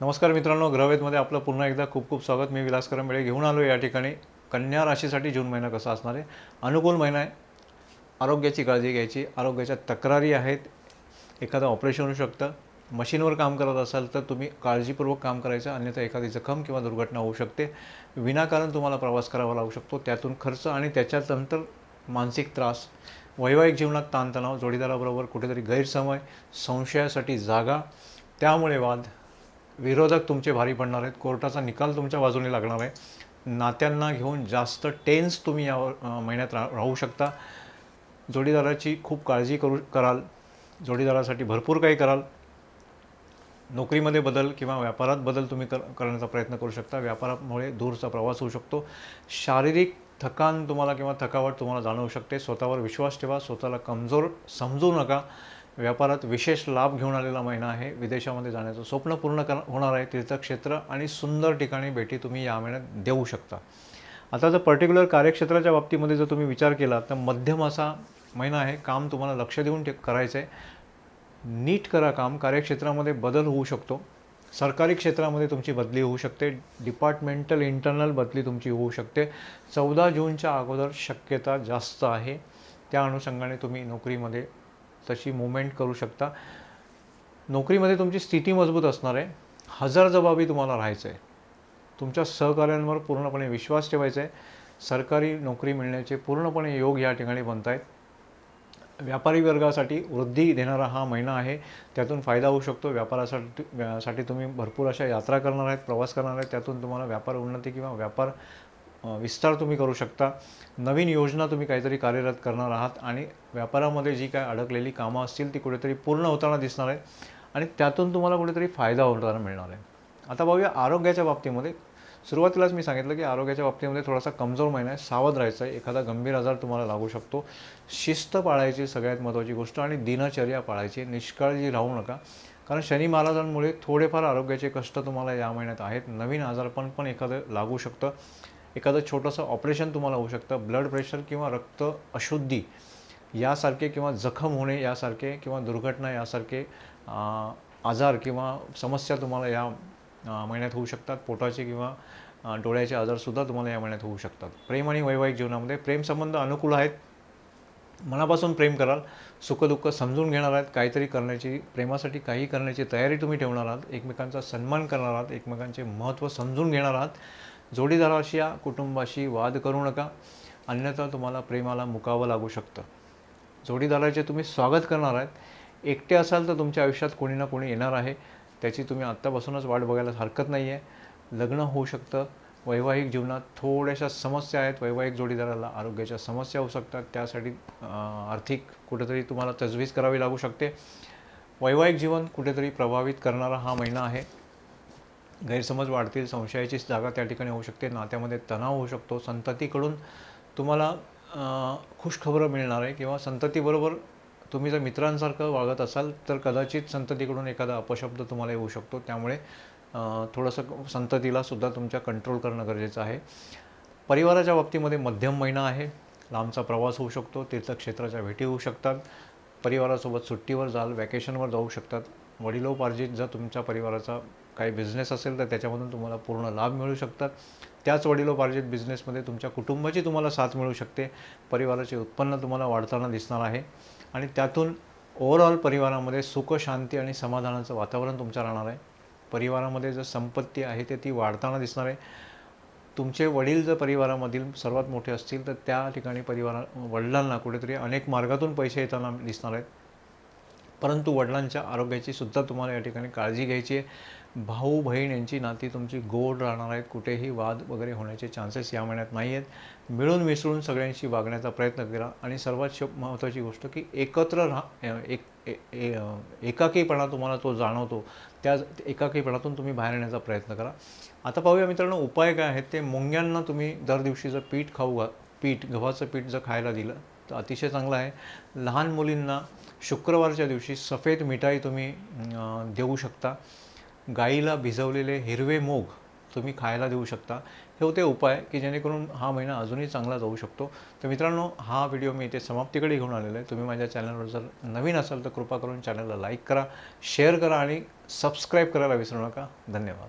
नमस्कार मित्रांनो ग्रहवेदमध्ये आपलं पुन्हा एकदा खूप खूप स्वागत. मी विलास करंबेळे घेऊन आलो या ठिकाणी. कन्या राशीसाठी जून महिना कसा असणार आहे? अनुकूल महिना आहे. आरोग्याची काळजी घ्यायची. आरोग्याच्या तक्रारी आहेत. एखादं ऑपरेशन होऊ शकतं. मशीनवर काम करत असाल तर तुम्ही काळजीपूर्वक काम करायचं. अन्यथा एखादी जखम किंवा दुर्घटना होऊ शकते. विनाकारण तुम्हाला प्रवास करावा लागू शकतो. त्यातून खर्च आणि त्याच्यानंतर मानसिक त्रास वैवाहिक जीवनात ताणतणाव जोडीदाराबरोबर कुठेतरी गैरसमय संशयासाठी जागा त्यामुळे वाद विरोधक तुमचे भारी पडणार आहेत. कोर्टाचा निकाल तुमच्या बाजूने लागणार आहे. नात्यांना घेऊन जास्त टेन्स तुम्ही या महिन्यात रा राहू शकता. जोडीदाराची खूप काळजी करू कराल. जोडीदारासाठी भरपूर काही कराल. नोकरीमध्ये बदल किंवा व्यापारात बदल तुम्ही कर करण्याचा प्रयत्न करू शकता. व्यापारामुळे दूरचा प्रवास होऊ शकतो. शारीरिक थकान तुम्हाला किंवा थकावट तुम्हाला जाणवू शकते. स्वतःवर विश्वास ठेवा. स्वतःला कमजोर समजू नका. व्यापारात विशेष लाभ घेऊन आलेला महिना आहे. विदेशामध्ये जाण्याचं स्वप्न पूर्ण कर होणार आहे. तीर्थक्षेत्र आणि सुंदर ठिकाणी भेटी तुम्ही या महिन्यात देऊ शकता. आता जर पर्टिक्युलर कार्यक्षेत्राच्या बाबतीमध्ये जर तुम्ही विचार केला तर मध्यम असा महिना आहे. काम तुम्हाला लक्ष देऊन ते करायचं आहे नीट करा काम. कार्यक्षेत्रामध्ये बदल होऊ शकतो. सरकारी क्षेत्रामध्ये तुमची बदली होऊ शकते. डिपार्टमेंटल इंटरनल बदली तुमची होऊ शकते. चौदा जूनच्या अगोदर शक्यता जास्त आहे. त्या अनुषंगाने तुम्ही नोकरीमध्ये तशी मुवमेंट करू शकता. नोकरीमध्ये तुमची स्थिती मजबूत असणार आहे. हजरजबाबी तुम्हाला राहायचं आहे तुमच्या सहकार्यांवर पूर्णपणे विश्वास ठेवायचा आहे सरकारी नोकरी मिळण्याचे पूर्णपणे योग या ठिकाणी बनत आहेत व्यापारी वर्गासाठी वृद्धी देणारा हा महिना आहे. त्यातून फायदा होऊ शकतो. व्यापारासाठी साठी तुम्ही भरपूर अशा यात्रा करणार आहेत प्रवास करणार आहेत. त्यातून तुम्हाला व्यापार उन्नती किंवा व्यापार विस्तार तुम्ही करू शकता. नवीन योजना तुम्ही काहीतरी कार्यरत करणार आहात आणि व्यापारामध्ये जी काय अडकलेली कामं असतील ती कुठेतरी पूर्ण होताना दिसणार आहे आणि त्यातून तुम्हाला कुठेतरी फायदा होताना मिळणार आहे. आता बघूया आरोग्याच्या बाबतीमध्ये. सुरुवातीलाच मी सांगितलं की आरोग्याच्या बाबतीमध्ये थोडासा कमजोर महिना आहे सावध राहायचं आहे. एखादा गंभीर आजार तुम्हाला लागू शकतो. शिस्त पाळायची सगळ्यात महत्त्वाची गोष्ट आणि दिनचर्या पाळायची निष्काळजी राहू नका. कारण शनी महाराजांमुळे थोडेफार आरोग्याचे कष्ट तुम्हाला या महिन्यात आहेत. नवीन आजारपण पण एखादं लागू शकतं. एखादं छोटंसं ऑपरेशन तुम्हाला होऊ शकतं. ब्लड प्रेशर किंवा रक्त अशुद्धी यासारखे किंवा जखम होणे यासारखे किंवा दुर्घटना यासारखे आजार किंवा समस्या तुम्हाला या महिन्यात होऊ शकतात. पोटाचे किंवा डोळ्याचे आजारसुद्धा तुम्हाला या महिन्यात होऊ शकतात. प्रेम आणि वैवाहिक जीवनामध्ये प्रेमसंबंध अनुकूल आहेत. मनापासून प्रेम कराल. सुखदुःख समजून घेणार आहात. काहीतरी करण्याची प्रेमासाठी काही करण्याची तयारी तुम्ही ठेवणार आहात. एकमेकांचा सन्मान करणार आहात. एकमेकांचे महत्त्व समजून घेणार आहात. जोडीदाराशी या कुटुंबाशी वाद करू नका. अन्यथा तुम्हाला प्रेमाला मुकावं लागू शकतं. जोडीदाराचे तुम्ही स्वागत करणार आहेत. एकटे असाल तर तुमच्या आयुष्यात कोणी ना कोणी येणार आहे. त्याची तुम्ही आत्तापासूनच वाट बघायला हरकत नाही आहे लग्न होऊ शकतं. वैवाहिक जीवनात थोड्याशा समस्या आहेत. वैवाहिक जोडीदाराला आरोग्याच्या समस्या होऊ शकतात. त्यासाठी आर्थिक कुठेतरी तुम्हाला तजवीज करावी लागू शकते. वैवाहिक जीवन कुठेतरी प्रभावित करणारा हा महिना आहे. गैरसमज वाढतील संशयाची जागा त्या ठिकाणी होऊ शकते नात्यामध्ये तणाव होऊ शकतो. संततीकडून तुम्हाला अं, खुशखबरं मिळणार आहे किंवा संततीबरोबर तुम्ही जर मित्रांसारखं वागत असाल तर कदाचित संततीकडून एखादा अपशब्द तुम्हाला येऊ शकतो. त्यामुळे थोडंसं संततीला सुद्धा तुमच्या कंट्रोल करणं गरजेचं आहे. परिवाराच्या बाबतीमध्ये मध्यम महिना आहे. लांबचा प्रवास होऊ शकतो तीर्थक्षेत्राच्या भेटी होऊ शकतात. परिवारासोबत सुट्टीवर जाल वॅकेशनवर जाऊ शकतात. वडिलोपार्जित जर तुमच्या परिवाराचा काही बिझनेस असेल तर त्याच्यामधून तुम्हाला पूर्ण लाभ मिळू शकतात. त्याच वडिलोपार्जित बिझनेसमध्ये तुमच्या कुटुंबाची तुम्हाला साथ मिळू शकते. परिवाराचे उत्पन्न तुम्हाला वाढताना दिसणार आहे. आणि त्यातून ओव्हरऑल परिवारामध्ये सुख शांती आणि समाधानाचं वातावरण तुमचं राहणार आहे. परिवारामध्ये जर संपत्ती आहे ते ती वाढताना दिसणार आहे. तुमचे वडील जर परिवारामधील सर्वात मोठे असतील तर त्या ठिकाणी परिवारा वडिलांना कुठेतरी अनेक मार्गातून पैसे येताना दिसणार आहेत. परंतु वडिलांच्या आरोग्याची सुद्धा तुम्हाला या ठिकाणी काळजी घ्यायची आहे. भाऊ बहीण यांची नाती तुमची गोड राहणार आहेत. कुठेही वाद वगैरे होण्याचे चान्सेस या महिन्यात नाही आहेत. मिळून मिसळून सगळ्यांशी वागण्याचा प्रयत्न करा. आणि सर्वात श महत्त्वाची गोष्ट की एकत्र राहा. एक ए- ए- एकाकीपणा तुम्हाला तो जाणवतो. त्या एकाकीपणातून तुम्ही बाहेर येण्याचा प्रयत्न करा. आता पाहूया मित्रांनो उपाय काय आहेत? ते मुंग्यांना तुम्ही दर दिवशी जर पीठ खाऊ घा पीठ गव्हाचं पीठ जर खायला दिलं तर अतिशय चांगलं आहे. लहान मुलींना शुक्रवारच्या दिवशी सफेद मिठाई तुम्ही देऊ शकता. गाईला भिजवलेले हिरवे मूग तुम्ही खायला देऊ शकता. हे होते उपाय की जेणेकरून हा महिना अजूनही चांगला जाऊ शकतो. तर मित्रांनो हा व्हिडिओ मी इथे समाप्तीकडे घेऊन आलेला आहे. तुम्ही माझ्या चॅनलवर जर नवीन असाल तर कृपा करून चॅनलला लाईक करा शेअर करा आणि सबस्क्राईब करायला विसरू नका. धन्यवाद.